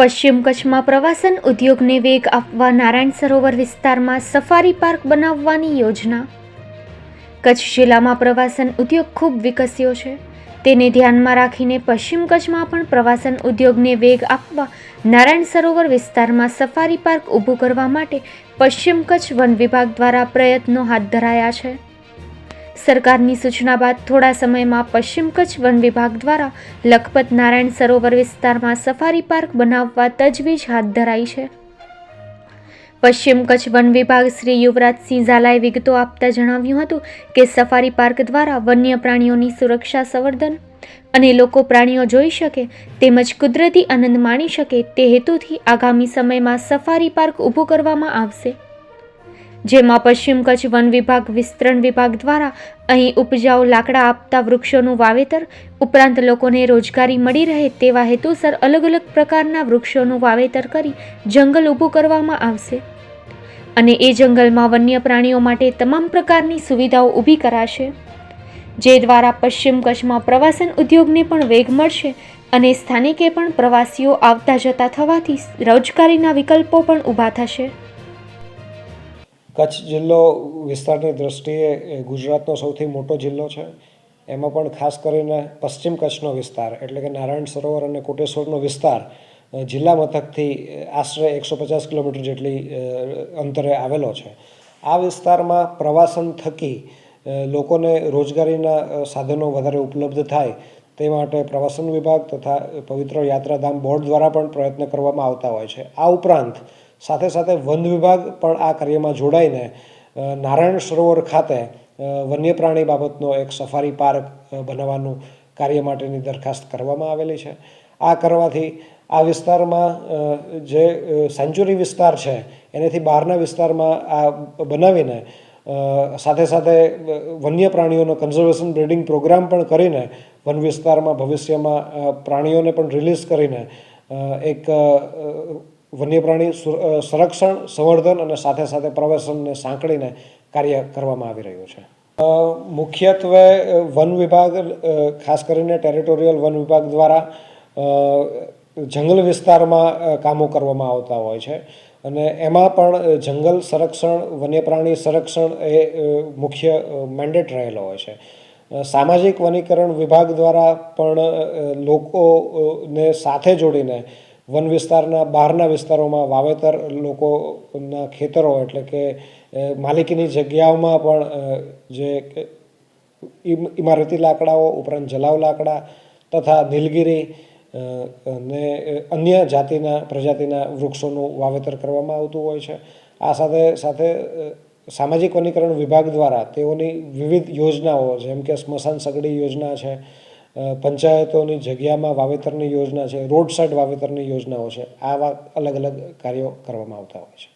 પશ્ચિમ કચ્છમાં પ્રવાસન ઉદ્યોગને વેગ આપવા નારાયણ સરોવર વિસ્તારમાં સફારી પાર્ક બનાવવાની યોજના. કચ્છ જિલ્લામાં પ્રવાસન ઉદ્યોગ ખૂબ વિકસ્યો છે. તેને ધ્યાનમાં રાખીને પશ્ચિમ કચ્છમાં પણ પ્રવાસન ઉદ્યોગને વેગ આપવા નારાયણ સરોવર વિસ્તારમાં સફારી પાર્ક ઊભું કરવા માટે પશ્ચિમ કચ્છ વન વિભાગ દ્વારા પ્રયત્નો હાથ ધરાયા છે. સરકારની સૂચના બાદ થોડા સમયમાં પશ્ચિમ કચ્છ વન વિભાગ દ્વારા લખપત નારાયણ સરોવર વિસ્તારમાં સફારી પાર્ક બનાવવા તજવીજ હાથ ધરાઈ છે. પશ્ચિમ કચ્છ વન વિભાગ શ્રી યુવરાજસિંહ ઝાલાએ વિગતો આપતા જણાવ્યું હતું કે સફારી પાર્ક દ્વારા વન્ય પ્રાણીઓની સુરક્ષા સંવર્ધન અને લોકો પ્રાણીઓ જોઈ શકે તેમજ કુદરતી આનંદ માણી શકે તે હેતુથી આગામી સમયમાં સફારી પાર્ક ઊભું કરવામાં આવશે. જેમાં પશ્ચિમ કચ્છ વન વિભાગ, વિસ્તરણ વિભાગ દ્વારા અહીં ઉપજાઉ લાકડા આપતા વૃક્ષોનું વાવેતર, ઉપરાંત લોકોને રોજગારી મળી રહે તેવા હેતુસર અલગ અલગ પ્રકારના વૃક્ષોનું વાવેતર કરી જંગલ ઊભું કરવામાં આવશે. અને એ જંગલમાં વન્ય પ્રાણીઓ માટે તમામ પ્રકારની સુવિધાઓ ઊભી કરાશે. જે દ્વારા પશ્ચિમ કચ્છમાં પ્રવાસન ઉદ્યોગને પણ વેગ મળશે અને સ્થાનિકે પણ પ્રવાસીઓ આવતા જતા થવાથી રોજગારીના વિકલ્પો પણ ઊભા થશે. કચ્છ જિલ્લો વિસ્તારની દ્રષ્ટિએ ગુજરાતનો સૌથી મોટો જિલ્લો છે. એમાં પણ ખાસ કરીને પશ્ચિમ કચ્છનો વિસ્તાર, એટલે કે નારાયણ સરોવર અને કોટેશ્વરનો વિસ્તાર જિલ્લા મથકથી આશરે એકસો પચાસ કિલોમીટર જેટલી અંતરે આવેલો છે. આ વિસ્તારમાં પ્રવાસન થકી લોકોને રોજગારીના સાધનો વધારે ઉપલબ્ધ થાય, તે માટે પ્રવાસન વિભાગ તથા પવિત્ર યાત્રાધામ બોર્ડ દ્વારા પણ પ્રયત્ન કરવામાં આવતા હોય છે. આ ઉપરાંત સાથે સાથે વન વિભાગ પણ આ કાર્યમાં જોડાઈને નારાયણ સરોવર ખાતે વન્ય પ્રાણી બાબતનો એક સફારી પાર્ક બનાવવાનું કાર્ય માટેની દરખાસ્ત કરવામાં આવેલી છે. આ કરવાથી આ વિસ્તારમાં જે સેન્ચુરી વિસ્તાર છે, એનાથી બહારના વિસ્તારમાં આ બનાવીને સાથે સાથે વન્ય પ્રાણીઓનો કન્ઝર્વેશન બ્રીડિંગ પ્રોગ્રામ પણ કરીને, વન વિસ્તારમાં ભવિષ્યમાં પ્રાણીઓને પણ રિલીઝ કરીને એક અ, વન્ય પ્રાણી સુ- અ, સંરક્ષણ સંવર્ધન અને સાથે સાથે પ્રવાસનને સાંકળીને કાર્ય કરવામાં આવી રહ્યું છે. મુખ્યત્વે વન વિભાગ ખાસ કરીને ટેરિટોરિયલ વન વિભાગ દ્વારા જંગલ વિસ્તારમાં કામો કરવામાં આવતા હોય છે. અને એમાં પણ જંગલ સંરક્ષણ વન્યપ્રાણી સંરક્ષણ એ મુખ્ય મેન્ડેટ રહેલો હોય છે. સામાજિક વનીકરણ વિભાગ દ્વારા પણ લોકોને સાથે જોડીને વન વિસ્તારના, બહારના વિસ્તારોમાં વાવેતર લોકોના ખેતરો એટલે કે માલિકીની જગ્યાઓમાં પણ જે ઇમારતી લાકડાઓ, ઉપરાંત જલાવ લાકડા તથા નીલગીરી ને અન્ય જાતિના, પ્રજાતિના વૃક્ષોનું વાવેતર કરવામાં આવતું હોય છે. આ સાથે સાથે સામાજિક વનીકરણ વિભાગ દ્વારા તેઓની વિવિધ યોજનાઓ, જેમ કે સ્મશાન સગડી યોજના છે પંચાયતોની જગ્યામાં વાવેતરની યોજના છે રોડ સાઇડ વાવેતરની યોજનાઓ છે આવા અલગ અલગ કાર્યો કરવામાં આવતા હોય છે.